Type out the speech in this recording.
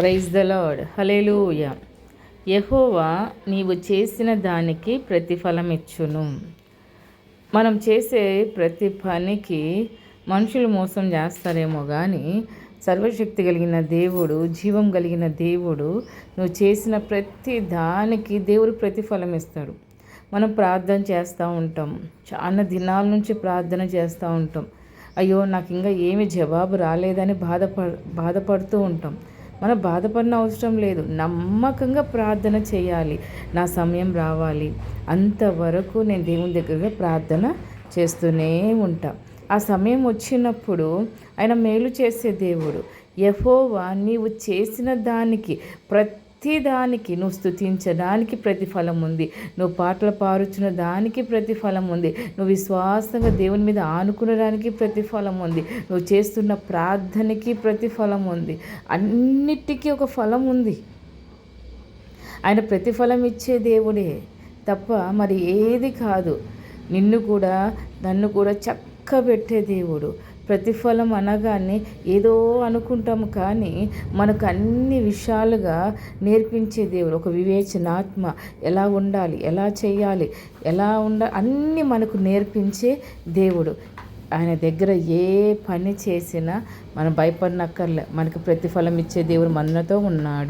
Praise the lord hallelujah యహోవా నీవు చేసిన దానికి ప్రతిఫలం ఇచ్చును మనం చేసే ప్రతి పనికి మనుషులు మోసం చేస్తారేమో కానీ సర్వశక్తి కలిగిన దేవుడు జీవం కలిగిన దేవుడు నువ్వు చేసిన ప్రతి దానికి దేవుడు ప్రతిఫలం ఇస్తాడు మనం ప్రార్థన చేస్తూ ఉంటాం. చాలా దినాల నుంచి ప్రార్థన చేస్తూ ఉంటాం. అయ్యో నాకు ఇంకా ఏమి జవాబు రాలేదని బాధప బాధపడుతూ ఉంటాం. మనం బాధపడిన అవసరం లేదు. నమ్మకంగా ప్రార్థన చేయాలి. నా సమయం రావాలి. అంతవరకు నేను దేవుని దగ్గరగా ప్రార్థన చేస్తూనే ఉంటా. ఆ సమయం వచ్చినప్పుడు ఆయన మేలు చేసే దేవుడు. యహోవా నీవు చేసిన దానికి ప్రతి ప్రతిదానికి నువ్వు స్థుతించడానికి ప్రతిఫలం ఉంది. నువ్వు పాటలు పారుచున్న దానికి ప్రతిఫలం ఉంది. నువ్వు విశ్వాసంగా దేవుని మీద ఆనుకునడానికి ప్రతిఫలం ఉంది. నువ్వు చేస్తున్న ప్రార్థనకి ప్రతిఫలం ఉంది. అన్నిటికీ ఒక ఫలం ఉంది. ఆయన ప్రతిఫలం ఇచ్చే దేవుడే తప్ప మరి ఏది కాదు. నిన్ను కూడా నన్ను కూడా చక్కబెట్టే దేవుడు. ప్రతిఫలం అనగానే ఏదో అనుకుంటాము కానీ మనకు అన్ని విషయాలుగా నేర్పించే దేవుడు. ఒక వివేచనాత్మ ఎలా ఉండాలి? ఎలా చేయాలి? ఎలా ఉండ అన్నీ మనకు నేర్పించే దేవుడు. ఆయన దగ్గర ఏ పని చేసినా మనం భయపడినక్కర్లే. మనకు ప్రతిఫలం ఇచ్చే దేవుడు మనతో ఉన్నాడు.